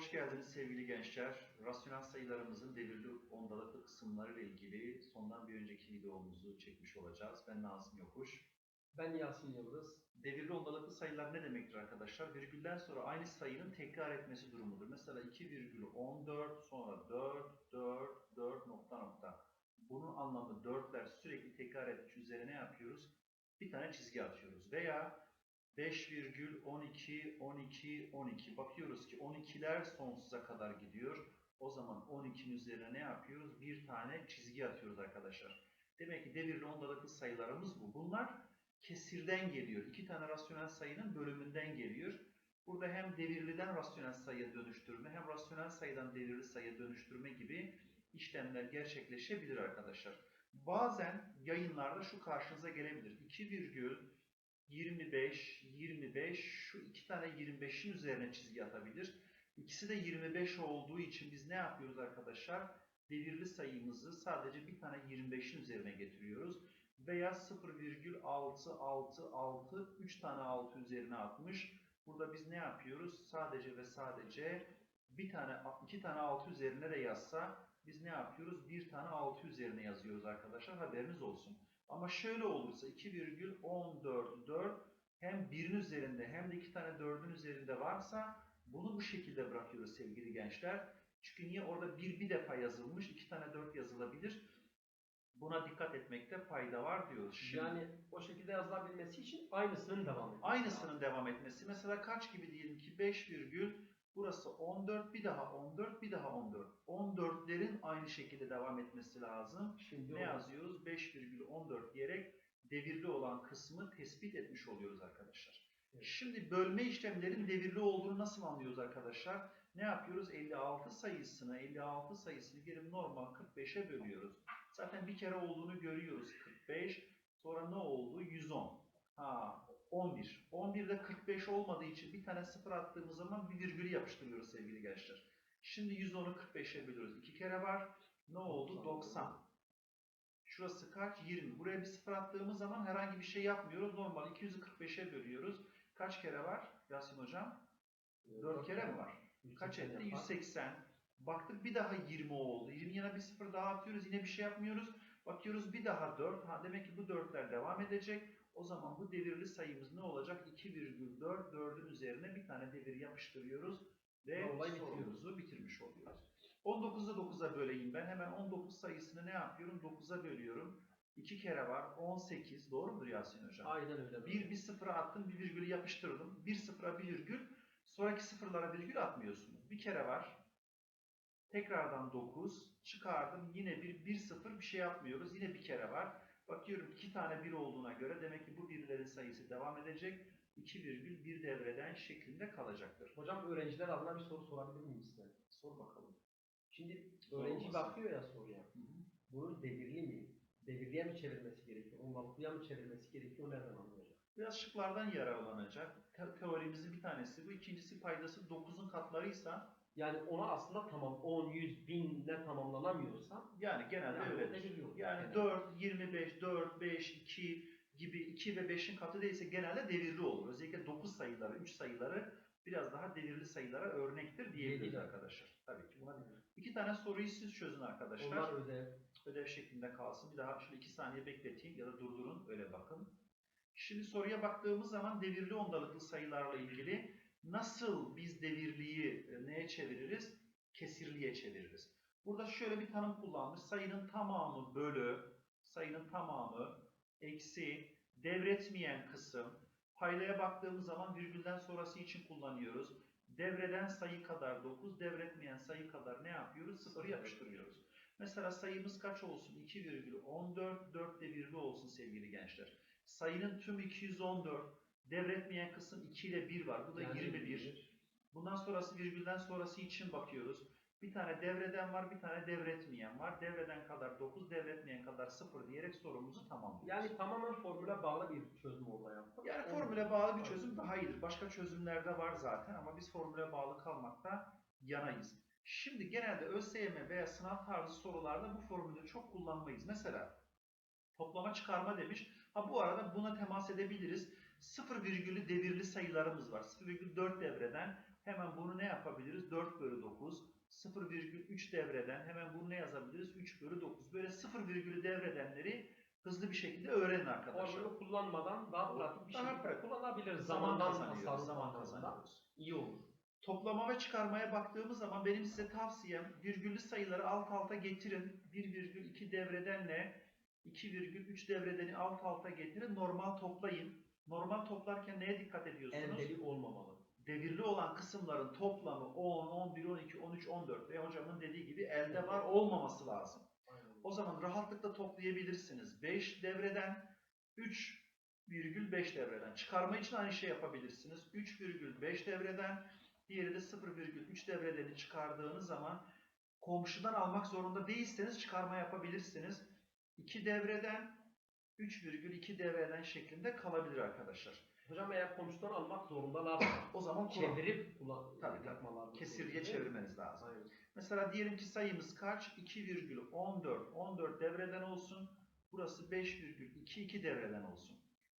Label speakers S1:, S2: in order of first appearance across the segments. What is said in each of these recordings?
S1: hoş geldiniz sevgili gençler. Rasyonel sayılarımızın devirli ondalıklı kısımları ile ilgili sondan bir önceki videomuzu çekmiş olacağız. Ben Nazım Yokuş.
S2: Ben Yasin Yıldız.
S1: Devirli ondalıklı sayılar ne demektir arkadaşlar? Virgülden sonra aynı sayının tekrar etmesi durumudur. Mesela 2,14 sonra 4, 4, 4 nokta nokta. Bunun anlamı 4'ler sürekli tekrar etmiş üzerine ne yapıyoruz? Bir tane çizgi atıyoruz. Veya 5,12, 12, 12. Bakıyoruz ki 12'ler sonsuza kadar gidiyor. O zaman 12'nin üzerine ne yapıyoruz? Bir tane çizgi atıyoruz arkadaşlar. Demek ki devirli ondalıklı sayılarımız bu. Bunlar kesirden geliyor. İki tane rasyonel sayının bölümünden geliyor. Burada hem devirliden rasyonel sayıya dönüştürme hem rasyonel sayıdan devirli sayıya dönüştürme gibi işlemler gerçekleşebilir arkadaşlar. Bazen yayınlarda şu karşınıza gelebilir. 2,25, 25 şu iki tane 25'in üzerine çizgi atabilir. İkisi de 25 olduğu için biz ne yapıyoruz arkadaşlar? Devirli sayımızı sadece bir tane 25'in üzerine getiriyoruz veya 0,666 3 tane 6 üzerine atmış. Burada biz ne yapıyoruz? Sadece ve sadece bir tane iki tane 6 üzerine de yazsa biz ne yapıyoruz? Bir tane 6 üzerine yazıyoruz arkadaşlar. Haberiniz olsun. Ama şöyle olursa 2,144 hem birin üzerinde hem de iki tane 4'ün üzerinde varsa bunu bu şekilde bırakıyoruz sevgili gençler. Çünkü niye orada bir bir defa yazılmış, iki tane 4 yazılabilir. Buna dikkat etmekte fayda var diyoruz. Şimdi
S2: Yani o şekilde yazılabilmesi için aynısının devam etmesi.
S1: aynısının devam etmesi. Mesela kaç gibi diyelim ki 5 virgül burası 14 bir daha 14 bir daha 14. 14'lerin aynı şekilde devam etmesi lazım.
S2: Şimdi
S1: Ne
S2: o-
S1: yazıyoruz? 5,14 diyerek devirli olan kısmı tespit etmiş oluyoruz arkadaşlar.
S2: Evet.
S1: Şimdi bölme işlemlerin devirli olduğunu nasıl anlıyoruz arkadaşlar? Ne yapıyoruz? 56 sayısını, 56 sayısını gelip normal 45'e bölüyoruz. Zaten bir kere olduğunu görüyoruz 45. Sonra ne oldu? 110. Ha 11. 11'de 45 olmadığı için bir tane sıfır attığımız zaman bir virgülü yapıştırıyoruz sevgili gençler. Şimdi 110'u 45'e bölüyoruz. İki kere var. Ne oldu? 90. Şurası kaç? 20. Buraya bir sıfır attığımız zaman herhangi bir şey yapmıyoruz. Normal 200'ü 45'e bölüyoruz. Kaç kere var Yasin Hocam? 4 kere mi var? Kaç
S2: 180
S1: etti?
S2: yapar.
S1: 180. Baktık bir daha 20 oldu. 20 yana bir sıfır daha atıyoruz. Yine bir şey yapmıyoruz. Bakıyoruz bir daha 4. Ha, demek ki bu 4'ler devam edecek. O zaman bu devirli sayımız ne olacak? 2,4. 4'ün üzerine bir tane devir yapıştırıyoruz. Ve
S2: bitiriyoruz.
S1: sorumuzu bitirmiş oluyoruz. 19'u 9'a böleyim ben. Hemen 19 sayısını ne yapıyorum? 9'a bölüyorum. 2 kere var. 18. Doğru mudur Yasin Hocam?
S2: Aynen öyle.
S1: Bir, bir sıfıra attım, bir virgülü yapıştırdım. Bir sıfıra bir virgül, sonraki sıfırlara virgül atmıyorsunuz. Bir kere var. Tekrardan 9. Çıkardım. Yine bir, bir sıfır bir şey yapmıyoruz. Yine bir kere var. Bakıyorum iki tane bir olduğuna göre demek ki bu birlerin sayısı devam edecek. 2 virgül bir devreden şeklinde kalacaktır.
S2: Hocam öğrenciler adına bir soru sorabilir miyim size?
S1: Sor bakalım.
S2: Şimdi öğrenci bakıyor ya soruya.
S1: Hı hı.
S2: Bunun devirli mi? Devirliye mi çevirmesi gerekiyor? Ondalıklıya mı çevirmesi gerekiyor? O Nereden anlayacak?
S1: Biraz şıklardan yararlanacak. Te- teorimizin bir tanesi bu. İkincisi paydası 9'un katlarıysa
S2: Yani ona aslında tamam 10, 100, 1000 ne tamamlanamıyorsa
S1: yani genelde
S2: yani devirli olur.
S1: Yani
S2: Evet.
S1: 4, 25, 4, 5, 2 gibi 2 ve 5'in katı değilse genelde devirli olur. Özellikle 9 sayıları, 3 sayıları biraz daha devirli sayılara örnektir diyebiliriz arkadaşlar. Tabii ki buna İki tane soruyu siz çözün arkadaşlar.
S2: Onlar ödev.
S1: Ödev şeklinde kalsın. Bir daha şöyle 2 saniye bekleteyim ya da durdurun öyle bakın. Şimdi soruya baktığımız zaman devirli ondalıklı sayılarla ilgili nasıl biz devirliyi e, neye çeviririz? Kesirliye çeviririz. Burada şöyle bir tanım kullanmış. Sayının tamamı bölü, sayının tamamı eksi devretmeyen kısım. Paydaya baktığımız zaman virgülden sonrası için kullanıyoruz. Devreden sayı kadar 9, devretmeyen sayı kadar ne yapıyoruz? 0 yapıştırıyoruz. Mesela sayımız kaç olsun? 2,14, 4 devirli olsun sevgili gençler. Sayının tüm 214, devretmeyen kısım 2 ile 1 var. Bu da
S2: Yani
S1: 21. Bundan sonrası virgülden sonrası için bakıyoruz. Bir tane devreden var, bir tane devretmeyen var. Devreden kadar 9, devretmeyen kadar 0 diyerek sorumuzu tamamlıyoruz.
S2: Yani tamamen formüle bağlı bir çözüm orada.
S1: Yani formüle bağlı bir çözüm daha iyidir. Başka çözümler de var zaten ama biz formüle bağlı kalmakta yanayız. Şimdi genelde ÖSYM veya sınav tarzı sorularda bu formülü çok kullanmayız. Mesela toplama çıkarma demiş. Ha bu arada buna temas edebiliriz. 0 virgülü devirli sayılarımız var. 0,4 devreden hemen bunu ne yapabiliriz? 4 bölü 9. 0,3 devreden hemen bunu ne yazabiliriz? 3 bölü 9. Böyle 0 virgülü devredenleri hızlı bir şekilde öğrenin arkadaşlar.
S2: Formülü kullanmadan daha pratik bir
S1: daha
S2: şekilde kullanabiliriz.
S1: Zaman
S2: Zamandan
S1: kazanıyoruz. Zaman kazanıyoruz.
S2: iyi olur.
S1: Toplama ve çıkarmaya baktığımız zaman benim size tavsiyem virgüllü sayıları alt alta getirin. 1,2 devredenle 2,3 devredeni alt alta getirin. Normal toplayın. Normal toplarken neye dikkat ediyorsunuz?
S2: Eldeli olmamalı.
S1: Devirli olan kısımların toplamı 10, 11, 12, 13, 14 ve hocamın dediği gibi elde var olmaması lazım. O zaman rahatlıkla toplayabilirsiniz. 5 devreden 3,5 devreden. Çıkarma için aynı şey yapabilirsiniz. 3,5 devreden diğeri de 0,3 devredeni çıkardığınız zaman komşudan almak zorunda değilseniz çıkarma yapabilirsiniz. 2 devreden 3,2 devreden şeklinde kalabilir arkadaşlar.
S2: Hocam eğer komşudan almak zorundalar
S1: O zaman kural-
S2: çevirip kullan
S1: Tabii, tabii. kesirge çevirmeniz lazım.
S2: Aynen.
S1: Mesela diyelim ki sayımız kaç? 2,14. 14 devreden olsun. Burası 5,22 devreden olsun.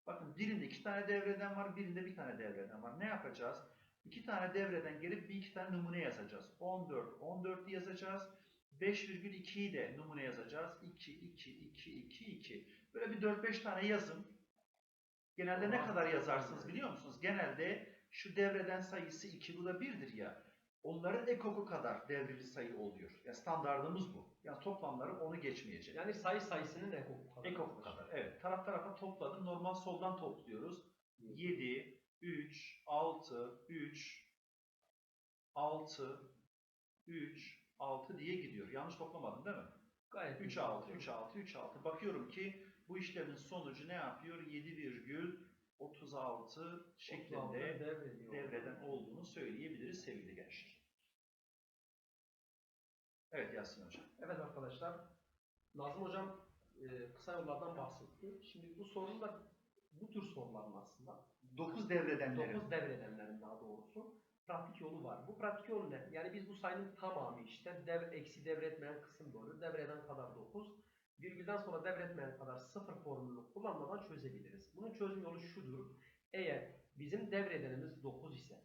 S1: Bakın birinde iki tane devreden var, birinde bir tane devreden var. Ne yapacağız? İki tane devreden gelip bir iki tane numune yazacağız. 14, 14'ü yazacağız. 5,2'yi de numune yazacağız. 2, 2, 2, 2, 2. Böyle bir 4-5 tane yazın. Genelde ne kadar yazarsınız biliyor musunuz? Genelde şu devreden sayısı 2, bu da 1'dir ya. Onların ekoku kadar devreli sayı oluyor. Yani standartımız bu. Yani toplamları onu geçmeyecek.
S2: Yani sayı sayısının ekoku kadar.
S1: Ekoku kadar. Evet. Taraf tarafa topladım. Normal soldan topluyoruz. 7, 3, 6, 3, 6, 3, 6 diye gidiyor. Yanlış toplamadım değil mi?
S2: Gayet
S1: 3, 6, 3, 6, 3, 6. Bakıyorum ki bu işlemin sonucu ne yapıyor? 7,36 şeklinde devreden olduğunu söyleyebiliriz sevgili gençler. Evet Yasin Hocam.
S2: Evet arkadaşlar, Nazım Hocam e, kısa yollardan bahsetti. Şimdi bu sorunun da bu tür soruların aslında
S1: 9 devredenlerin
S2: 9 devredenlerin daha doğrusu pratik yolu var. Bu pratik yolu ne? Yani biz bu sayının tamamı işte dev, eksi devretmeyen kısım doğru. Devreden kadar 9. Virgülden sonra devretmeyen kadar 0 formülünü kullanmadan çözebiliriz. Bunun çözüm yolu şudur. Eğer bizim devredenimiz 9 ise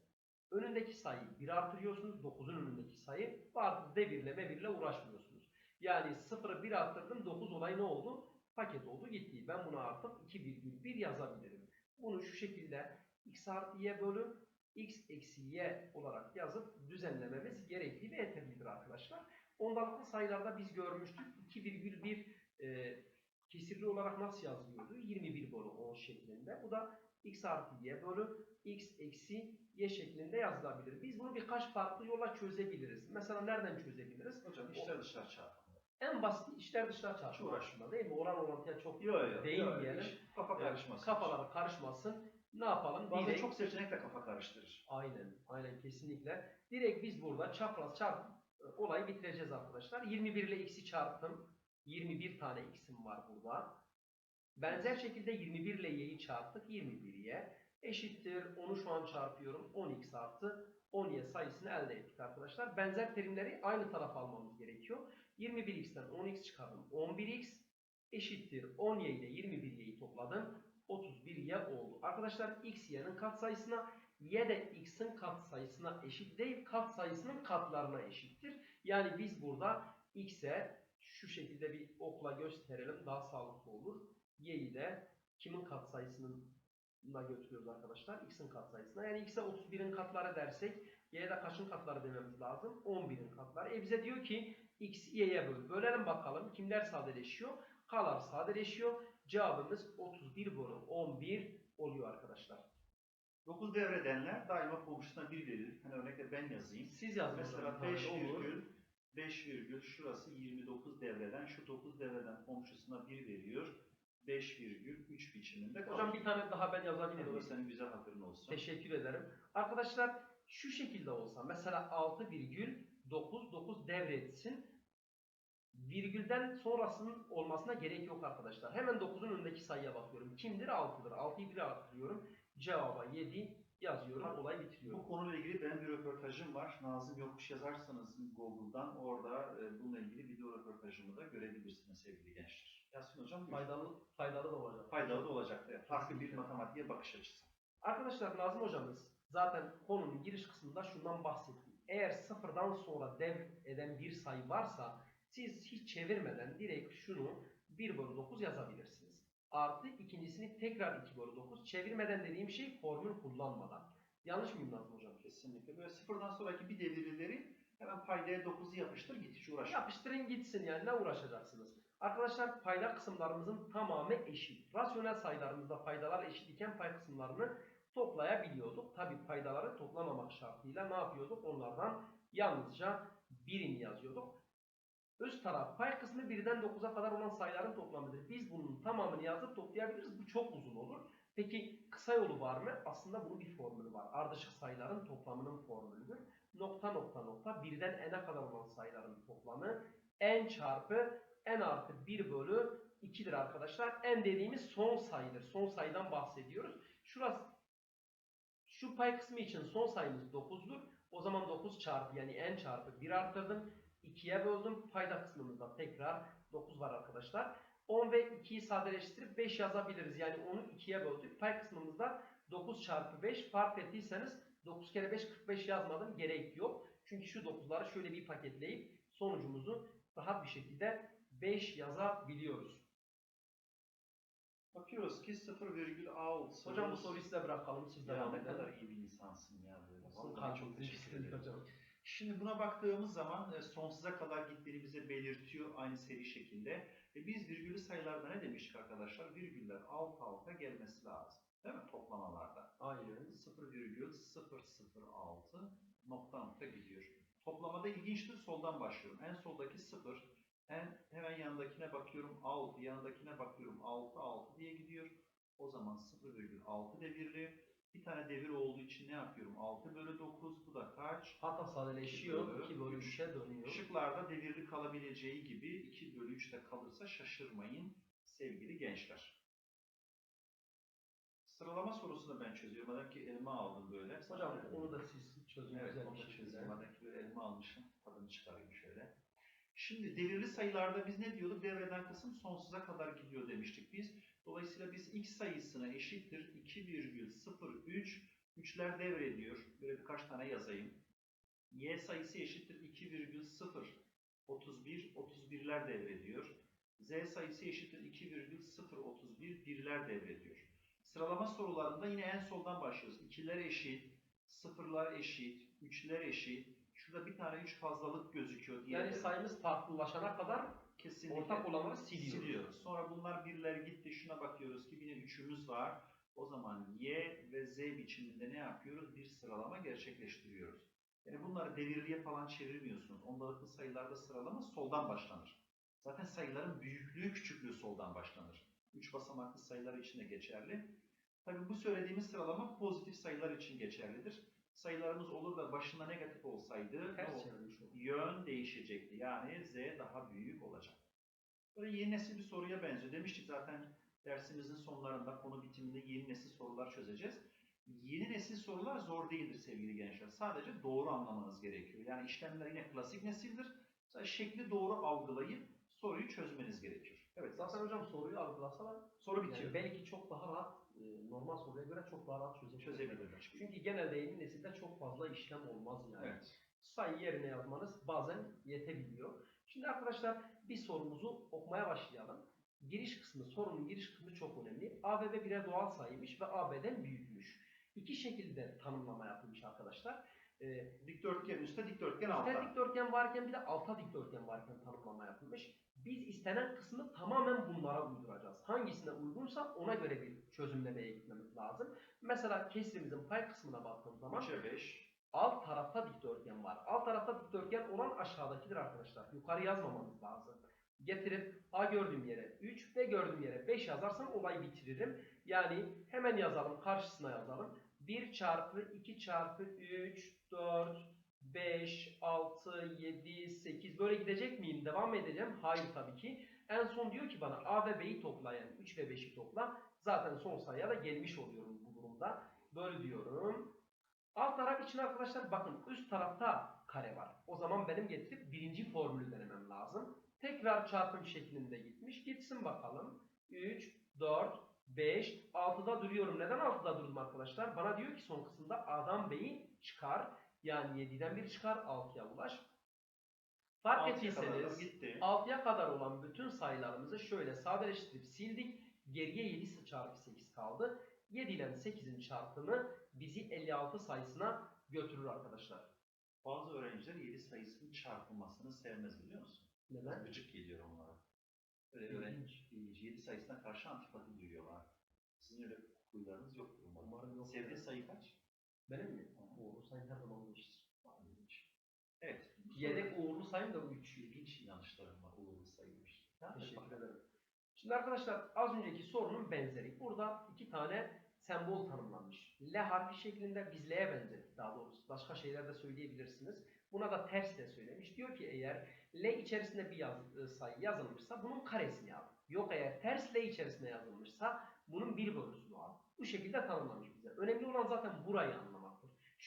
S2: önündeki sayıyı 1 artırıyorsunuz. 9'un önündeki sayı bu artık devirle mevirle uğraşmıyorsunuz. Yani 0'ı 1 arttırdım 9 olay ne oldu? Paket oldu gitti. Ben buna artık 2,1 yazabilirim. Bunu şu şekilde x artı y bölü x eksi y olarak yazıp düzenlememiz gerekli ve yeterlidir arkadaşlar. Ondalıklı sayılarda biz görmüştük 2,1 e, kesirli olarak nasıl yazılıyordu? 21 bölü 10 şeklinde. Bu da x artı y bölü x eksi y şeklinde yazılabilir. Biz bunu birkaç farklı yolla çözebiliriz. Mesela nereden çözebiliriz?
S1: Hocam içler dışlar çarpımı.
S2: En basit içler dışlar çarpımı aslında değil mi? Oran orantıya çok
S1: Yok yok.
S2: Değil
S1: yok,
S2: diyelim.
S1: hiç Kafa karışmasın.
S2: kafalar karışmasın. Ne yapalım?
S1: Bazen
S2: Direkt-
S1: çok seçenek de kafa karıştırır.
S2: Aynen, aynen kesinlikle. Direkt biz burada çapraz çarp e, olayı bitireceğiz arkadaşlar. 21 ile x'i çarptım. 21 tane x'im var burada. Benzer şekilde 21 ile y'yi çarptık. 21y eşittir. Onu şu an çarpıyorum. 10x artı 10y sayısını elde ettik arkadaşlar. Benzer terimleri aynı tarafa almamız gerekiyor. 21x'ten 10x çıkardım. 11x eşittir. 10y ile 21y'yi topladım. 31y oldu. Arkadaşlar x y'nin katsayısına y de x'in katsayısına eşit değil, katsayısının katlarına eşittir. Yani biz burada x'e şu şekilde bir okla gösterelim daha sağlıklı olur. y'yi de kimin katsayısına götürüyoruz arkadaşlar? x'in katsayısına. Yani x'e 31'in katları dersek y'ye de kaçın katları dememiz lazım? 11'in katları. E bize diyor ki x y'ye böl. Bölelim bakalım kimler sadeleşiyor? K'lar sadeleşiyor. Cevabımız 31 bölü 11 oluyor arkadaşlar.
S1: 9 devredenler daima komşusuna 1 verir. Hani örnekle ben yazayım.
S2: Siz yazın.
S1: Mesela
S2: hocam,
S1: 5
S2: tane olur.
S1: Virgül 5 virgül şurası 29 devreden şu 9 devreden komşusuna 1 veriyor. 5 virgül 3 biçiminde kalır.
S2: Hocam bir tane daha ben yazabilir miyim?
S1: senin güzel hatırın olsun.
S2: Teşekkür ederim. Arkadaşlar şu şekilde olsa mesela 6,99 devretsin. Virgülden sonrasının olmasına gerek yok arkadaşlar. Hemen 9'un önündeki sayıya bakıyorum. Kimdir? 6'dır. 6'yı 1'e artırıyorum. Cevaba 7 yazıyorum. Olay bitiriyorum.
S1: Bu konuyla ilgili benim bir röportajım var. Nazım Yokmuş yazarsanız Google'dan orada e, bununla ilgili video röportajımı da görebilirsiniz sevgili gençler. Yasin Hocam.
S2: Faydalı, faydalı da olacak.
S1: faydalı da olacaktır. Farklı bir matematiğe bakış açısı.
S2: Arkadaşlar Nazım hocamız Zaten konunun giriş kısmında şundan bahsettim. Eğer sıfırdan sonra dev eden bir sayı varsa siz hiç çevirmeden direkt şunu 1 bölü 9 yazabilirsiniz. Artı ikincisini tekrar 2 bölü 9. Çevirmeden dediğim şey formül kullanmadan. Yanlış mıyım Nazım Hocam?
S1: Kesinlikle. Böyle sıfırdan sonraki bir devirlileri hemen paydaya 9'u yapıştır git hiç uğraşma.
S2: Yapıştırın gitsin yani ne uğraşacaksınız? Arkadaşlar payda kısımlarımızın tamamı eşit. Rasyonel sayılarımızda paydalar eşit iken pay kısımlarını toplayabiliyorduk. Tabi paydaları toplamamak şartıyla ne yapıyorduk? Onlardan yalnızca birini yazıyorduk. Üst taraf pay kısmı birden 9'a kadar olan sayıların toplamıdır. Biz bunun tamamını yazıp toplayabiliriz. Bu çok uzun olur. Peki kısa yolu var mı? Aslında bunun bir formülü var. Ardışık sayıların toplamının formülüdür. Nokta nokta nokta birden n'e kadar olan sayıların toplamı n çarpı n artı 1 bölü 2'dir arkadaşlar. n dediğimiz son sayıdır. Son sayıdan bahsediyoruz. Şurası şu pay kısmı için son sayımız 9'dur. O zaman 9 çarpı yani n çarpı 1 arttırdım. 2'ye böldüm. Payda kısmımızda tekrar 9 var arkadaşlar. 10 ve 2'yi sadeleştirip 5 yazabiliriz. Yani onu 2'ye böldük. Pay kısmımızda 9 çarpı 5 fark ettiyseniz 9 kere 5 45 yazmadım. Gerek yok. Çünkü şu 9'ları şöyle bir paketleyip sonucumuzu rahat bir şekilde 5 yazabiliyoruz.
S1: Bakıyoruz ki 0,6.
S2: Hocam bu soruyu size bırakalım. Siz
S1: ya
S2: devam
S1: ne kadar iyi bir insansın ya böyle. Vallahi çok teşekkür ederim.
S2: hocam.
S1: Şimdi buna baktığımız zaman e, sonsuza kadar gittiğini bize belirtiyor aynı seri şekilde. E biz virgülü sayılarda ne demiştik arkadaşlar? Virgüller alt alta gelmesi lazım. Değil mi? Toplamalarda.
S2: Aynen.
S1: 0,006 nokta nokta gidiyor. Toplamada ilginçtir. Soldan başlıyorum. En soldaki 0. En, hemen yanındakine bakıyorum 6. Yanındakine bakıyorum 6 6 diye gidiyor. O zaman 0,6 devirli. Bir tane devir olduğu için ne yapıyorum? 6 bölü 9. Bu da kaç?
S2: Hatta sadeleşiyor.
S1: bölü
S2: 2 bölü
S1: üç.
S2: 3'e dönüyor.
S1: Şıklarda devirli kalabileceği gibi 2 bölü 3'te kalırsa şaşırmayın sevgili gençler. Sıralama sorusunu ben çözüyorum. Madem ki elma aldım böyle.
S2: Hocam onu da siz çözün
S1: Evet, onu da çözeyim. Madem ki böyle elma almışım. Tadını çıkarayım şöyle. Şimdi devirli sayılarda biz ne diyorduk? Devreden kısım sonsuza kadar gidiyor demiştik biz. Dolayısıyla biz x sayısına eşittir 2,03 üçler devrediyor. Böyle birkaç tane yazayım. y sayısı eşittir 2,0 31 31'ler devrediyor. z sayısı eşittir 2,031 birler devrediyor. Sıralama sorularında yine en soldan başlıyoruz. İkiler eşit, sıfırlar eşit, üçler eşit. Şurada bir tane üç fazlalık gözüküyor diye.
S2: Yani sayımız farklılaşana kadar
S1: Kesinlikle.
S2: ortak olanları siliyoruz.
S1: Siliyoruz. Sonra bunlar birler gitti. Şuna bakıyoruz ki yine üçümüz var. O zaman y ve z biçiminde ne yapıyoruz? Bir sıralama gerçekleştiriyoruz. Yani bunları devirliye falan çevirmiyorsunuz. Ondalıklı sayılarda sıralama soldan başlanır. Zaten sayıların büyüklüğü küçüklüğü soldan başlanır. Üç basamaklı sayılar için de geçerli. Tabii bu söylediğimiz sıralama pozitif sayılar için geçerlidir. Sayılarımız olur da başında negatif olsaydı
S2: Ters çevirmiş olur.
S1: yön değişecekti. Yani z daha büyük olacak. Böyle yeni nesil bir soruya benziyor. Demiştik zaten dersimizin sonlarında konu bitiminde yeni nesil sorular çözeceğiz. Yeni nesil sorular zor değildir sevgili gençler. Sadece doğru anlamanız gerekiyor. Yani işlemler yine klasik nesildir. Sadece şekli doğru algılayıp soruyu çözmeniz gerekiyor. Evet
S2: Zaten hocam soruyu algılasalar
S1: soru
S2: yani
S1: bitiyor.
S2: belki çok daha rahat, e, normal soruya göre çok daha rahat çözebilirler.
S1: Çözebilirler.
S2: Çünkü genelde yeni nesilde çok fazla işlem olmaz yani.
S1: Evet.
S2: Sayı yerine yazmanız bazen yetebiliyor. Şimdi arkadaşlar bir sorumuzu okumaya başlayalım. Giriş kısmı, sorunun giriş kısmı çok önemli. A ve B birer doğal sayıymış ve AB'den büyükmüş. İki şekilde tanımlama yapılmış arkadaşlar. Ee,
S1: Dikdörtgen üstte, dikdörtgen
S2: Üstte
S1: altta.
S2: dikdörtgen varken bir de alta dikdörtgen varken tanımlama yapılmış. Biz istenen kısmı tamamen bunlara uyduracağız. Hangisine uygunsa ona göre bir çözümlemeye gitmemiz lazım. Mesela kesirimizin pay kısmına baktığım zaman
S1: 3'e 5.
S2: alt tarafta dikdörtgen var. Alt tarafta dikdörtgen olan aşağıdakidir arkadaşlar. Yukarı yazmamamız lazım. Getirip A gördüğüm yere 3, B gördüğüm yere 5 yazarsam olayı bitiririm. Yani hemen yazalım, karşısına yazalım. 1 çarpı 2 çarpı 3, 4, 5, 6, 7, 8 böyle gidecek miyim? Devam edeceğim? Hayır tabii ki. En son diyor ki bana A ve B'yi topla yani 3 ve 5'i topla. Zaten son sayıya da gelmiş oluyorum bu durumda. Böyle diyorum. Alt taraf için arkadaşlar bakın üst tarafta kare var. O zaman benim getirip birinci formülü denemem lazım. Tekrar çarpım şeklinde gitmiş. Gitsin bakalım. 3, 4, 5, 6'da duruyorum. Neden 6'da durdum arkadaşlar? Bana diyor ki son kısımda A'dan B'yi çıkar. Yani 7'den 1 çıkar 6'ya ulaş. Fark ettiyseniz
S1: gitti.
S2: 6'ya kadar olan bütün sayılarımızı şöyle sadeleştirip sildik. Geriye 7 çarpı 8 kaldı. 7 ile 8'in çarpımı bizi 56 sayısına götürür arkadaşlar.
S1: Bazı öğrenciler 7 sayısının çarpılmasını sevmez biliyor musun?
S2: Neden?
S1: Gıcık geliyor onlara. Öyle öğrenci 7 sayısına karşı antipati duyuyorlar. Sizin öyle huylarınız yoktur umarım.
S2: Umarım yok.
S1: Sevdiğin sayı kaç?
S2: Benim mi? Uğurlu sayım her zaman geçtir.
S1: Evet.
S2: Yedek uğurlu sayım da 3.
S1: İlginç yanlışlarım var. Uğurlu sayıymış.
S2: Teşekkür ederim. Şimdi arkadaşlar az önceki sorunun benzeri. Burada iki tane sembol tanımlanmış. L harfi şeklinde biz L'ye benzettik daha doğrusu. Başka şeyler de söyleyebilirsiniz. Buna da ters de söylemiş. Diyor ki eğer L içerisinde bir yaz, e, sayı yazılmışsa bunun karesini al. Yok eğer ters L içerisinde yazılmışsa bunun bir bölüsünü al. Bu şekilde tanımlamış bize. Önemli olan zaten burayı anlamaktır.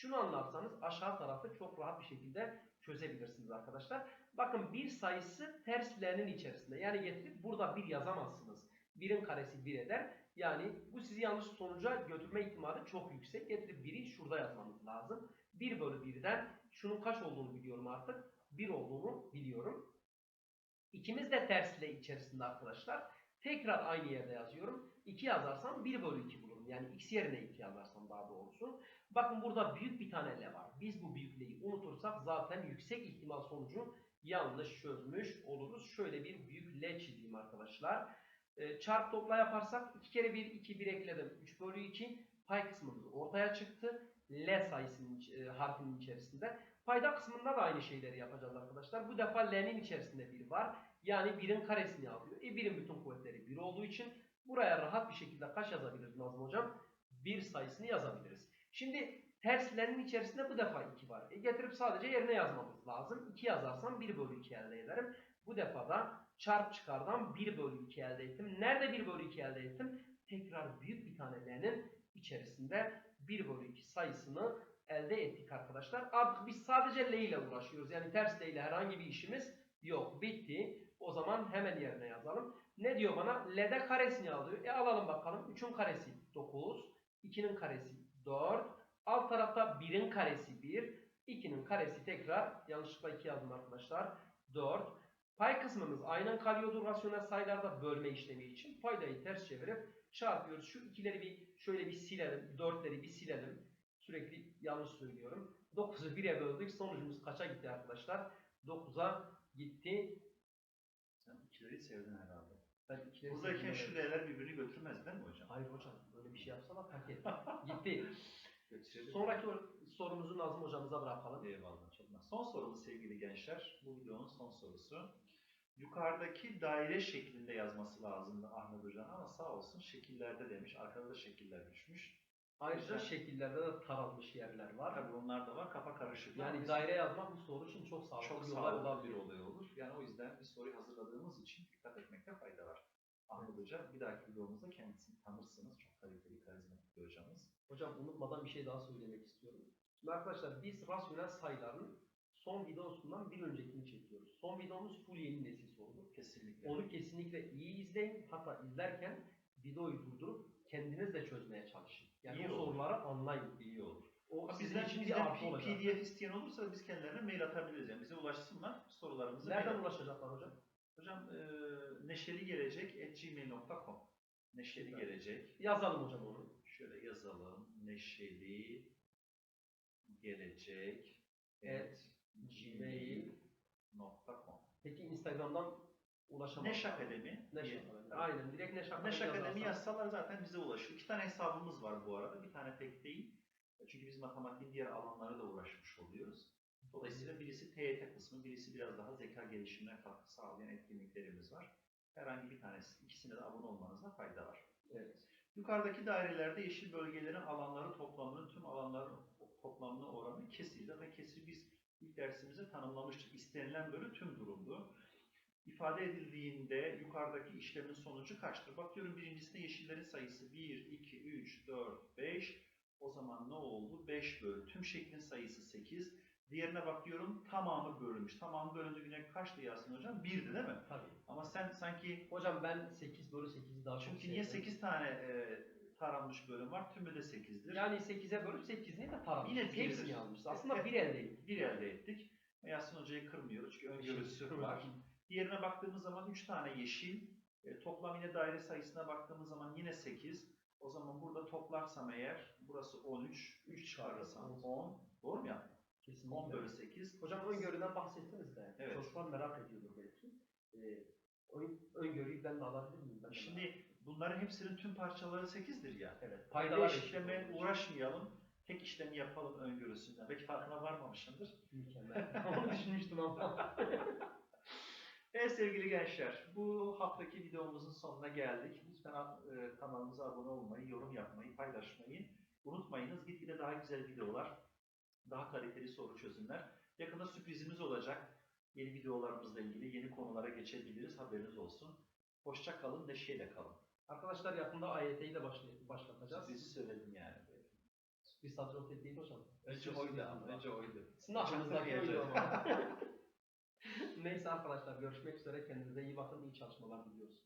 S2: Şunu anlarsanız aşağı tarafı çok rahat bir şekilde çözebilirsiniz arkadaşlar. Bakın bir sayısı ters L'nin içerisinde. Yani getirip burada bir yazamazsınız. Birin karesi bir eder. Yani bu sizi yanlış sonuca götürme ihtimali çok yüksek. Getirip biri şurada yazmamız lazım. 1 bölü 1'den şunun kaç olduğunu biliyorum artık. 1 olduğunu biliyorum. İkimiz de ters L içerisinde arkadaşlar. Tekrar aynı yerde yazıyorum. 2 yazarsam 1 bölü 2 bulurum. Yani x yerine 2 yazarsam daha doğrusu. Bakın burada büyük bir tane L var. Biz bu büyük L'yi unutursak zaten yüksek ihtimal sonucu yanlış çözmüş oluruz. Şöyle bir büyük L çizeyim arkadaşlar. E, çarp topla yaparsak 2 kere 1, 2, 1 ekledim. 3 bölü 2 pay kısmımız ortaya çıktı. L sayısının e, harfinin içerisinde. Payda kısmında da aynı şeyleri yapacağız arkadaşlar. Bu defa L'nin içerisinde 1 var. Yani 1'in karesini alıyor. E 1'in bütün kuvvetleri 1 olduğu için buraya rahat bir şekilde kaç yazabiliriz Nazım Hocam? 1 sayısını yazabiliriz. Şimdi ters L'nin içerisinde bu defa 2 var. E getirip sadece yerine yazmamız lazım. 2 yazarsam 1 bölü 2 elde ederim. Bu defa da çarp çıkardan 1 bölü 2 elde ettim. Nerede 1 bölü 2 elde ettim? Tekrar büyük bir tane L'nin içerisinde 1 bölü 2 sayısını elde ettik arkadaşlar. Artık biz sadece L ile uğraşıyoruz. Yani ters L ile herhangi bir işimiz yok. Bitti. O zaman hemen yerine yazalım. Ne diyor bana? L'de karesini alıyor. E alalım bakalım. 3'ün karesi 9. 2'nin karesi 4. Alt tarafta 1'in karesi 1. 2'nin karesi tekrar yanlışlıkla 2 yazdım arkadaşlar. 4. Pay kısmımız aynen kalıyordu rasyonel sayılarda bölme işlemi için. Paydayı ters çevirip çarpıyoruz. Şu ikileri bir şöyle bir silelim. Dörtleri bir silelim. Sürekli yanlış söylüyorum. 9'u 1'e böldük. Sonucumuz kaça gitti arkadaşlar? 9'a gitti.
S1: Sen ikileri sevdin herhalde.
S2: Ben ikileri
S1: Buradayken şu
S2: evet.
S1: L'ler birbirini götürmez değil mi hocam?
S2: Hayır hocam böyle bir şey yapsana paket. gitti.
S1: Götürebilir.
S2: Sonraki sorumuzu Nazım hocamıza bırakalım.
S1: Eyvallah çok. Son sorumuz sevgili gençler. Bu videonun son sorusu. Yukarıdaki daire şeklinde yazması lazımdı Ahmet Hocam ama sağ olsun şekillerde demiş. Arkada da şekiller düşmüş.
S2: Ayrıca
S1: Güzel.
S2: şekillerde de taralmış yerler var.
S1: Tabii onlar da var. Kafa karışık.
S2: Yani daire yazmak bu soru için çok sağlıklı
S1: çok
S2: bir olay
S1: sağlıklı bir
S2: olabilir.
S1: olay olur. Yani o yüzden bir soruyu hazırladığımız için dikkat etmekte fayda var. Ahmet Hocam bir dahaki videomuzda kendisini tanırsınız. Çok kaliteli, karizmatik bir hocamız.
S2: Hocam unutmadan bir şey daha söylemek istiyorum. Şimdi arkadaşlar biz rasyonel sayıların son videosundan bir öncekini çekiyoruz. Son videomuz full yeni nesil sorudur.
S1: Kesinlikle.
S2: Onu kesinlikle iyi izleyin. Hatta izlerken videoyu durdurup kendiniz de çözmeye çalışın. Yani
S1: İyi
S2: o
S1: olur.
S2: soruları anlayın.
S1: iyi olur.
S2: O artı
S1: P-
S2: olacak.
S1: PDF isteyen olursa biz kendilerine mail atabiliriz. Yani bize ulaşsınlar sorularımızı.
S2: Nereden
S1: mail-
S2: ulaşacaklar hocam?
S1: Hocam e, neşeli gelecek gmail.com Neşeli gelecek.
S2: Yazalım hocam onu.
S1: Şöyle yazalım. Neşeli gelecek
S2: Et
S1: gmail.com
S2: Peki Instagram'dan ulaşamaz.
S1: Neş Akademi.
S2: Neş
S1: diye-
S2: Akademi. Aynen direkt Neş Akademi,
S1: Neş Akademi yazsalar zaten bize ulaşıyor. İki tane hesabımız var bu arada. Bir tane pek değil. Çünkü biz matematiğin diğer alanlara da uğraşmış oluyoruz. Dolayısıyla birisi TYT kısmı, birisi biraz daha zeka gelişimine katkı sağlayan etkinliklerimiz var. Herhangi bir tanesi, ikisine de abone olmanızda fayda var.
S2: Evet.
S1: Yukarıdaki dairelerde yeşil bölgelerin alanları toplamının tüm alanların toplamına oranı kesildi ve kesir biz ilk dersimizde tanımlamıştık. İstenilen bölü tüm durumdu. İfade edildiğinde yukarıdaki işlemin sonucu kaçtır? Bakıyorum birincisinde yeşillerin sayısı 1, 2, 3, 4, 5. O zaman ne oldu? 5 bölü tüm şeklin sayısı 8. Diğerine bakıyorum tamamı bölünmüş. Tamamı bölündüğü güne kaçtı Yasin hocam? Birdi değil mi?
S2: Tabii.
S1: Ama sen sanki
S2: Hocam ben 8 bölü 8'i daha çok
S1: çünkü niye
S2: sevdim.
S1: 8 tane e, taranmış bölüm var? Tümü de 8'dir.
S2: Yani 8'e bölüp 8'ini de taramış.
S1: Yine.
S2: Hepsini almışız. Aslında bir elde ettik.
S1: bir elde ettik. Yasin Hoca'yı kırmıyoruz çünkü öngörüsü var. Diğerine baktığımız zaman 3 tane yeşil. E, toplam yine daire sayısına baktığımız zaman yine 8. O zaman burada toplarsam eğer burası 13. 3 çıkarırsam 10. Doğru mu yaptım?
S2: Kesinlikle.
S1: 10 bölü 8.
S2: Hocam öngörüden bahsettiniz de.
S1: Evet.
S2: Çocuklar merak ediyordur belki. Ee, ön- öngörüyü ben de alabilir miyim? Ben
S1: Şimdi bunların hepsinin tüm parçaları 8'dir ya.
S2: Evet.
S1: Payda
S2: Paydalar
S1: işleme
S2: için.
S1: uğraşmayalım. Tek işlemi yapalım öngörüsünden. Belki farkına varmamışsındır.
S2: Mükemmel. Onu düşünmüştüm ama.
S1: Evet sevgili gençler, bu haftaki videomuzun sonuna geldik. Lütfen e, kanalımıza abone olmayı, yorum yapmayı, paylaşmayı unutmayınız. Gitgide daha güzel videolar, daha kaliteli soru çözümler. Yakında sürprizimiz olacak. Yeni videolarımızla ilgili yeni konulara geçebiliriz. Haberiniz olsun. Hoşça kalın, neşeyle kalın.
S2: Arkadaşlar yakında AYT'yi de başlay- başlatacağız.
S1: Sürprizi söyledim yani.
S2: Sürpriz satranç değil hocam.
S1: Önce oydu ama, önce oydu.
S2: Sizin
S1: Çaktırmayacağız.
S2: ama. Neyse arkadaşlar görüşmek üzere. Kendinize iyi bakın. iyi çalışmalar diliyoruz.